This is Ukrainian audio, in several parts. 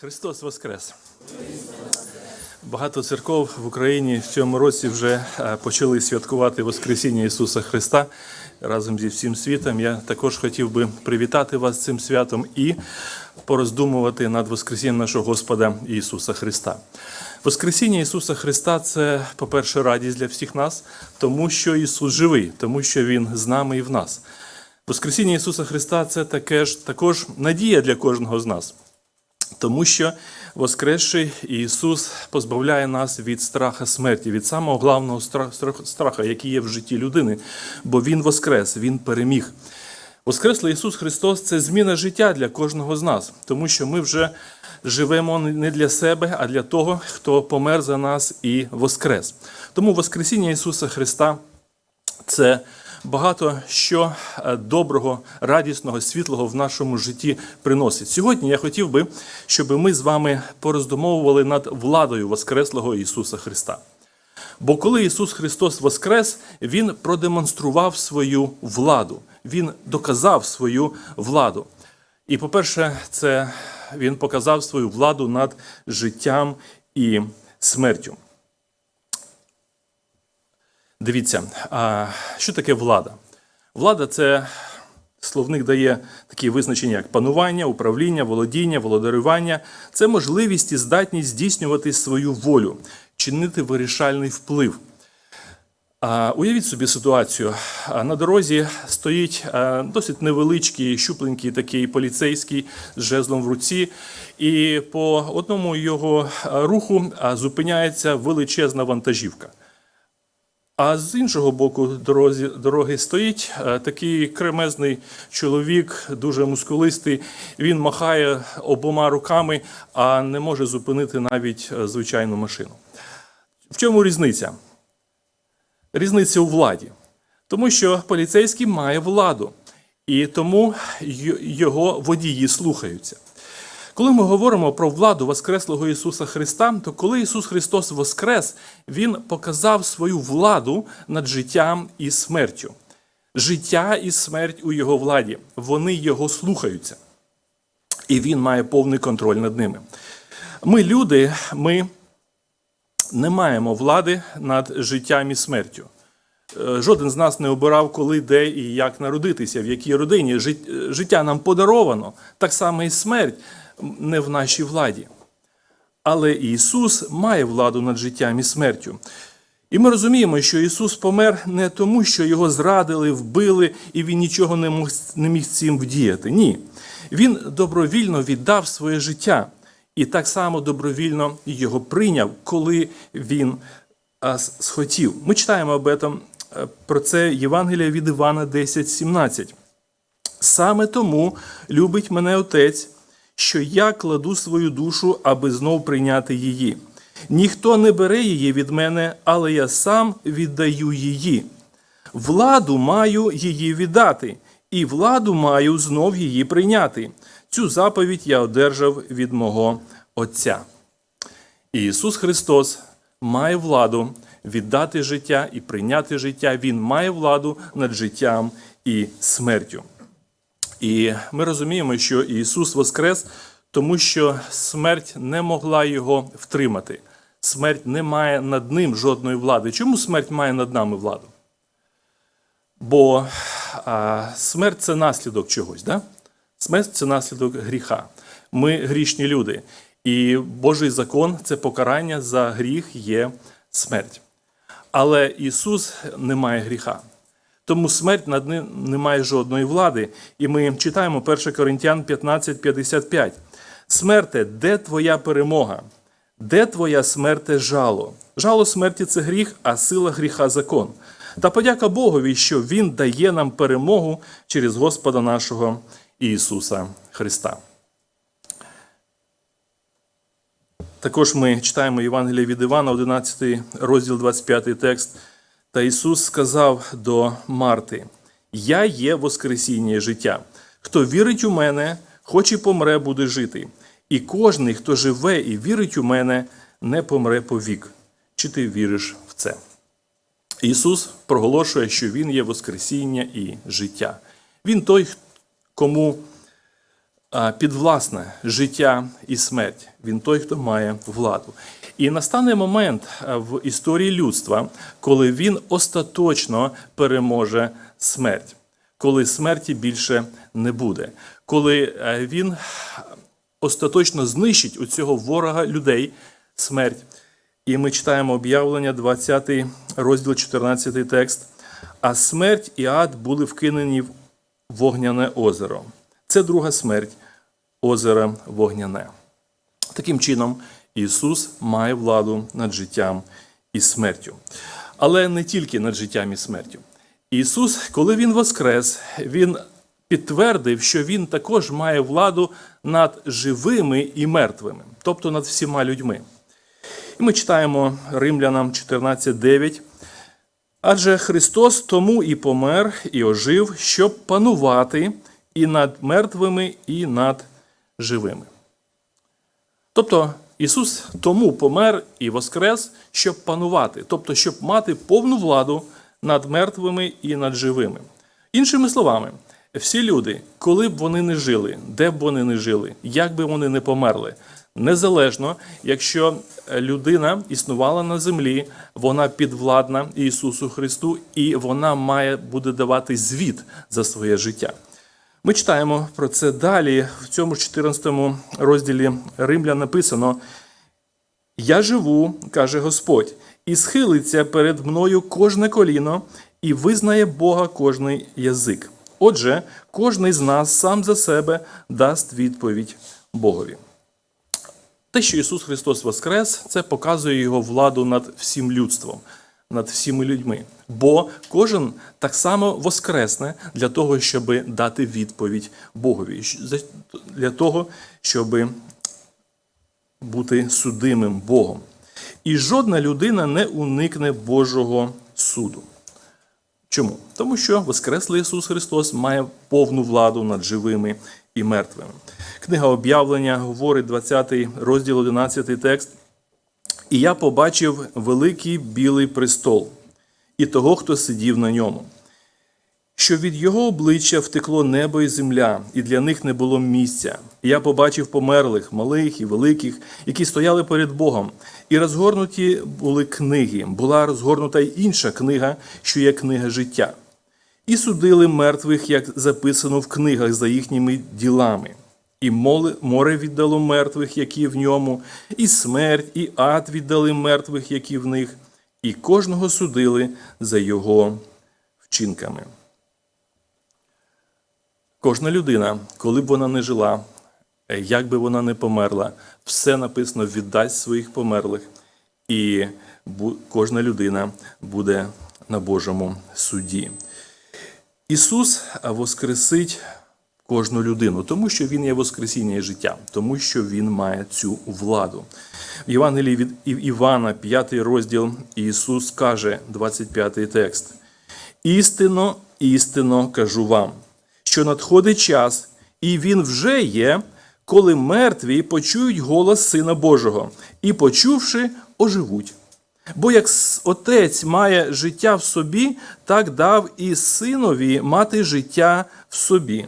Христос Воскрес! Багато церков в Україні в цьому році вже е, почали святкувати Воскресіння Ісуса Христа разом зі всім світом. Я також хотів би привітати вас цим святом і пороздумувати над Воскресінням нашого Господа Ісуса Христа. Воскресіння Ісуса Христа це, по-перше, радість для всіх нас, тому що Ісус живий, тому що Він з нами і в нас. Воскресіння Ісуса Христа це таке ж, також надія для кожного з нас. Тому що Воскресший Ісус позбавляє нас від страха смерті, від самого главного стра- страха, який є в житті людини, бо Він воскрес, Він переміг. Воскреслий Ісус Христос це зміна життя для кожного з нас, тому що ми вже живемо не для себе, а для того, хто помер за нас і воскрес. Тому Воскресіння Ісуса Христа це багато що е, доброго, радісного, світлого в нашому житті приносить. Сьогодні я хотів би, щоб ми з вами пороздумовували над владою Воскреслого Ісуса Христа. Бо коли Ісус Христос воскрес, Він продемонстрував свою владу, Він доказав свою владу. І, по-перше, це Він показав свою владу над життям і смертю. Дивіться, що таке влада? Влада це словник дає такі визначення, як панування, управління, володіння, володарювання. Це можливість і здатність здійснювати свою волю, чинити вирішальний вплив. Уявіть собі ситуацію. На дорозі стоїть досить невеличкий, щупленький такий поліцейський з жезлом в руці, і по одному його руху зупиняється величезна вантажівка. А з іншого боку дорозі, дороги стоїть е, такий кремезний чоловік, дуже мускулистий. Він махає обома руками, а не може зупинити навіть е, звичайну машину. В чому різниця? Різниця у владі. Тому що поліцейський має владу, і тому його водії слухаються. Коли ми говоримо про владу Воскреслого Ісуса Христа, то коли Ісус Христос воскрес, Він показав свою владу над життям і смертю. Життя і смерть у Його владі. Вони Його слухаються. І Він має повний контроль над ними. Ми, люди, ми не маємо влади над життям і смертю. Е, Жоден з нас не обирав, коли, де і як народитися, в якій родині. Жит- Життя нам подаровано, так само і смерть не в нашій владі. Але Ісус має владу над життям і смертю. І ми розуміємо, що Ісус помер не тому, що його зрадили, вбили, і Він нічого не мог, не міг цим вдіяти. Ні. Він добровільно віддав своє життя і так само добровільно його прийняв, коли він схотів. Ми читаємо об этом, е, про це Євангелія від Івана 10.17. Саме тому любить мене Отець, що я кладу свою душу, аби знов прийняти її. Ніхто не бере її від мене, але я сам віддаю її. Владу маю її віддати, і владу маю знов її прийняти. Цю заповідь я одержав від мого Отця. Ісус Христос має владу віддати життя і прийняти життя. Він має владу над життям і смертю. І ми розуміємо, що Ісус воскрес, тому що смерть не могла його втримати. Смерть не має над ним жодної влади. Чому смерть має над нами владу? Бо а, смерть це наслідок чогось. Да? Смерть це наслідок гріха. Ми грішні люди. І Божий закон це покарання за гріх є смерть. Але Ісус не має гріха. Тому смерть над ним не має жодної влади. І ми читаємо 1 Коринтян 15:55. Смерте, де твоя перемога? Де твоя смерте жало? Жало смерті це гріх, а сила гріха закон. Та подяка Богові, що Він дає нам перемогу через Господа нашого Ісуса Христа. Також ми читаємо Євангеліє від Івана, 11 розділ 25 текст. Та Ісус сказав до Марти: Я є Воскресіння і життя. Хто вірить у мене, хоч і помре, буде жити. І кожний, хто живе і вірить у мене, не помре повік. Чи ти віриш в це? Ісус проголошує, що Він є Воскресіння і життя. Він той, кому підвласне життя і смерть. Він той, хто має владу. І настане момент в історії людства, коли він остаточно переможе смерть, коли смерті більше не буде, коли е, він остаточно знищить у цього ворога людей смерть. І ми читаємо об'явлення, 20 розділ, 14 текст. А смерть і ад були вкинені в вогняне озеро. Це друга смерть озеро вогняне. Таким чином, Ісус має владу над життям і смертю. Але не тільки над життям і смертю. Ісус, коли Він воскрес, Він підтвердив, що Він також має владу над живими і мертвими, тобто над всіма людьми. І ми читаємо Римлянам 14.9. Адже Христос тому і помер, і ожив, щоб панувати і над мертвими, і над живими. Тобто Ісус тому помер і воскрес, щоб панувати, тобто, щоб мати повну владу над мертвими і над живими. Іншими словами, всі люди, коли б вони не жили, де б вони не жили, як би вони не померли, незалежно, якщо людина існувала на землі, вона підвладна Ісусу Христу, і вона має буде давати звіт за своє життя. Ми читаємо про це далі. В цьому 14 розділі Римлян написано: Я живу, каже Господь, і схилиться перед мною кожне коліно, і визнає Бога кожний язик. Отже, кожний з нас сам за себе дасть відповідь Богові. Те, що Ісус Христос Воскрес, це показує Його владу над всім людством, над всіми людьми. Бо кожен так само воскресне для того, щоб дати відповідь Богові, для того, щоб бути судимим Богом. І жодна людина не уникне Божого суду. Чому? Тому що Воскреслий Ісус Христос має повну владу над живими і мертвими. Книга об'явлення говорить 20 розділ 11 текст. І я побачив великий білий престол і того, хто сидів на ньому, що від його обличчя втекло небо і земля, і для них не було місця. Я побачив померлих, малих і великих, які стояли перед Богом, і розгорнуті були книги. Була розгорнута й інша книга, що є книга життя. І судили мертвих, як записано в книгах за їхніми ділами. І море віддало мертвих, які в ньому, і смерть, і ад віддали мертвих, які в них, і кожного судили за його вчинками. Кожна людина, коли б вона не жила, як би вона не померла, все написано віддасть своїх померлих, і кожна людина буде на Божому суді. Ісус воскресить кожну людину, тому що Він є Воскресіння життя, тому що Він має цю владу. В Євангелії від Івана, 5 розділ, Ісус каже, 25 текст: Істинно, істинно кажу вам, що надходить час, і він вже є, коли мертві почують голос Сина Божого, і, почувши, оживуть. Бо як отець має життя в собі, так дав і синові мати життя в собі,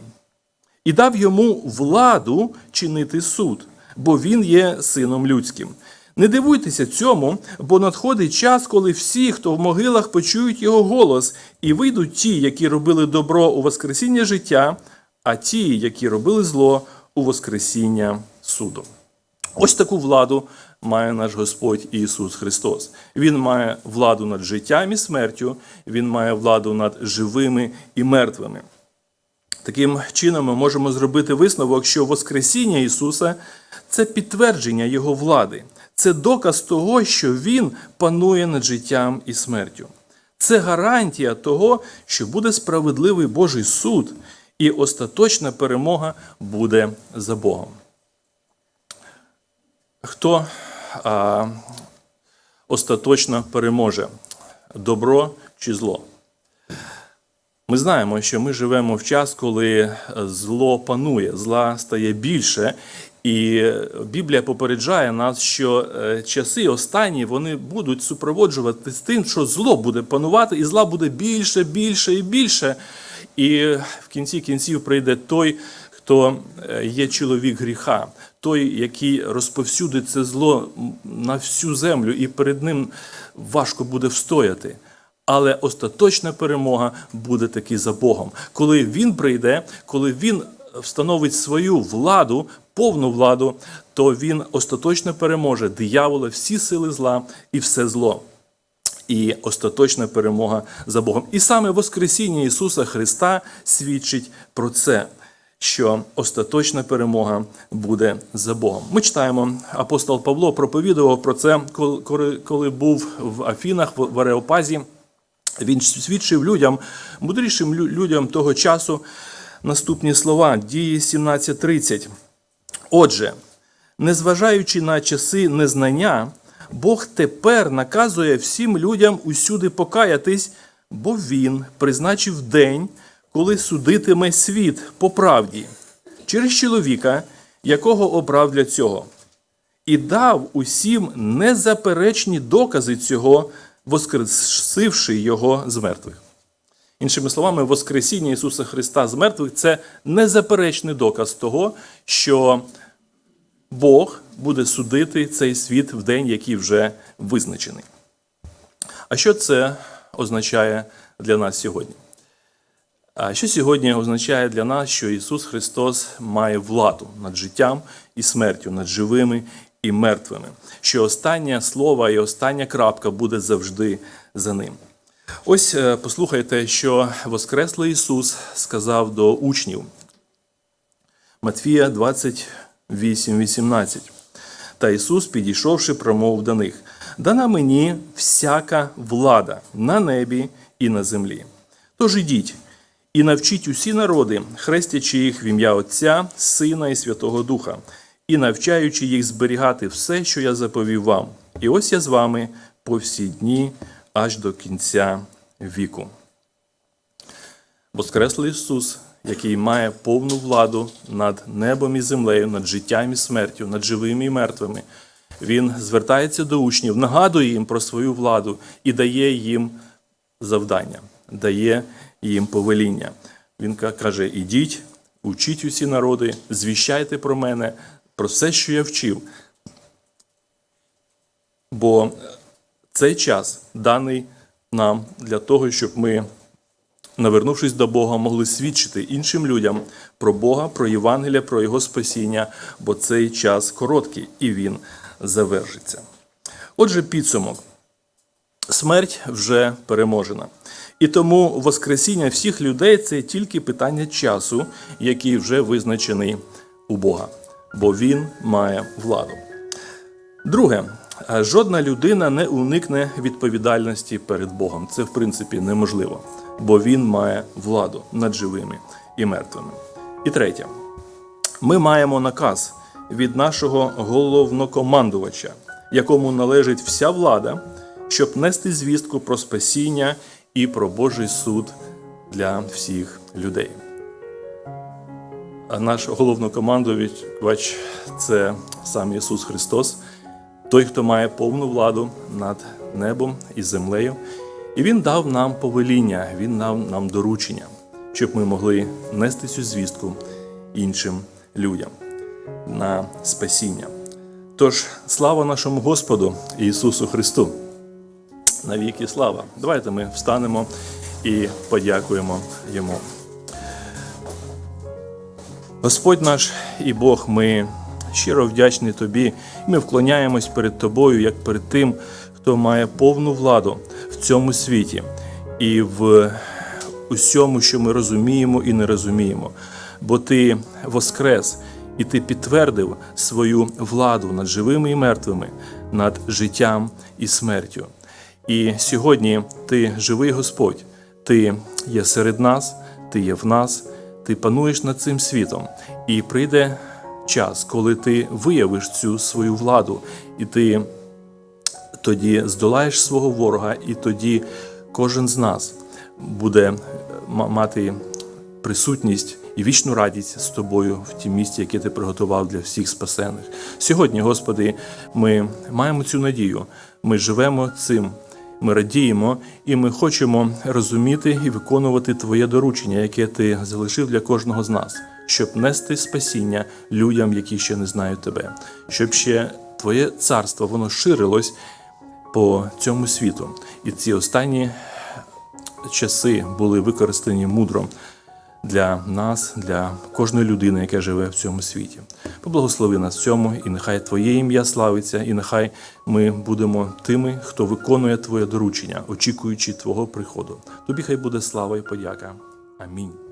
і дав йому владу чинити суд, бо він є сином людським. Не дивуйтеся цьому, бо надходить час, коли всі, хто в могилах почують його голос, і вийдуть ті, які робили добро у Воскресіння життя, а ті, які робили зло у Воскресіння суду. Ось таку владу має наш Господь Ісус Христос. Він має владу над життям і смертю, Він має владу над живими і мертвими. Таким чином, ми можемо зробити висновок, що Воскресіння Ісуса це підтвердження Його влади, це доказ того, що Він панує над життям і смертю. Це гарантія того, що буде справедливий Божий суд, і остаточна перемога буде за Богом. Хто а, остаточно переможе добро чи зло? Ми знаємо, що ми живемо в час, коли зло панує, зла стає більше, і Біблія попереджає нас, що е, часи останні вони будуть супроводжувати з тим, що зло буде панувати, і зла буде більше, більше і більше. І в кінці кінців прийде той, хто е, є чоловік гріха, той, який розповсюдить це зло на всю землю, і перед ним важко буде встояти. Але остаточна перемога буде таки за Богом. Коли він прийде, коли він встановить свою владу, повну владу, то він остаточно переможе диявола, всі сили зла і все зло і остаточна перемога за Богом. І саме Воскресіння Ісуса Христа свідчить про це, що остаточна перемога буде за Богом. Ми читаємо, апостол Павло проповідував про це, коли, був в Афінах, в Ареопазі. Він свідчив людям, мудрішим людям того часу наступні слова, дії 17.30. Отже, незважаючи на часи незнання, Бог тепер наказує всім людям усюди покаятись, бо Він призначив день, коли судитиме світ по правді, через чоловіка, якого обрав для цього, і дав усім незаперечні докази цього, воскресивши його з мертвих. Іншими словами, Воскресіння Ісуса Христа з мертвих це незаперечний доказ того, що Бог буде судити цей світ в день, який вже визначений. А що це означає для нас сьогодні? А що сьогодні означає для нас, що Ісус Христос має владу над життям і смертю, над живими і мертвими, що останнє слово і остання крапка буде завжди за ним. Ось е, послухайте, що Воскреслий Ісус сказав до учнів. Матфія 28, 18. Та Ісус, підійшовши, промовив до них: Дана мені всяка влада на небі і на землі. Тож ідіть і навчіть усі народи, хрестячи їх в ім'я Отця, Сина і Святого Духа, і навчаючи їх зберігати все, що я заповів вам. І ось я з вами по всі дні аж до кінця віку. Воскреслий Ісус, який має повну владу над небом і землею, над життям і смертю, над живими і мертвими. Він звертається до учнів, нагадує їм про свою владу і дає їм завдання, дає їм повеління. Він каже: ідіть, учіть усі народи, звіщайте про мене, про все, що я вчив. Бо цей час даний нам для того, щоб ми навернувшись до Бога, могли свідчити іншим людям про Бога, про Євангелія, про Його спасіння, бо цей час короткий і він завершиться. Отже, підсумок. Смерть вже переможена. І тому Воскресіння всіх людей це тільки питання часу, який вже визначений у Бога, бо Він має владу. Друге, жодна людина не уникне відповідальності перед Богом. Це, в принципі, неможливо, бо Він має владу над живими і мертвими. І третє, ми маємо наказ від нашого головнокомандувача, якому належить вся влада, щоб нести звістку про спасіння і про Божий суд для всіх людей. Наш головнокомандувач це сам Ісус Христос, той, хто має повну владу над небом і землею. І Він дав нам повеління, Він дав нам доручення, щоб ми могли нести цю звістку іншим людям на спасіння. Тож, слава нашому Господу Ісусу Христу! Навіки слава! Давайте ми встанемо і подякуємо Йому. Господь наш і Бог, ми щиро вдячні Тобі, і ми вклоняємось перед Тобою, як перед тим, хто має повну владу в цьому світі і в усьому, що ми розуміємо і не розуміємо. Бо Ти воскрес, і Ти підтвердив свою владу над живими і мертвими, над життям і смертю. І сьогодні Ти живий Господь, Ти є серед нас, Ти є в нас, Ти пануєш над цим світом, і прийде час, коли ти виявиш цю свою владу, і ти тоді здолаєш свого ворога, і тоді кожен з нас буде мати присутність і вічну радість з тобою в тім місці, яке ти приготував для всіх спасених. Сьогодні, Господи, ми маємо цю надію. Ми живемо цим. Ми радіємо і ми хочемо розуміти і виконувати Твоє доручення, яке ти залишив для кожного з нас, щоб нести спасіння людям, які ще не знають тебе, щоб ще Твоє царство воно ширилось по цьому світу. І ці останні часи були використані мудро для нас, для кожної людини, яка живе в цьому світі. Поблагослови нас в цьому, і нехай Твоє ім'я славиться, і нехай ми будемо тими, хто виконує Твоє доручення, очікуючи Твого приходу. Тобі хай буде слава і подяка. Амінь.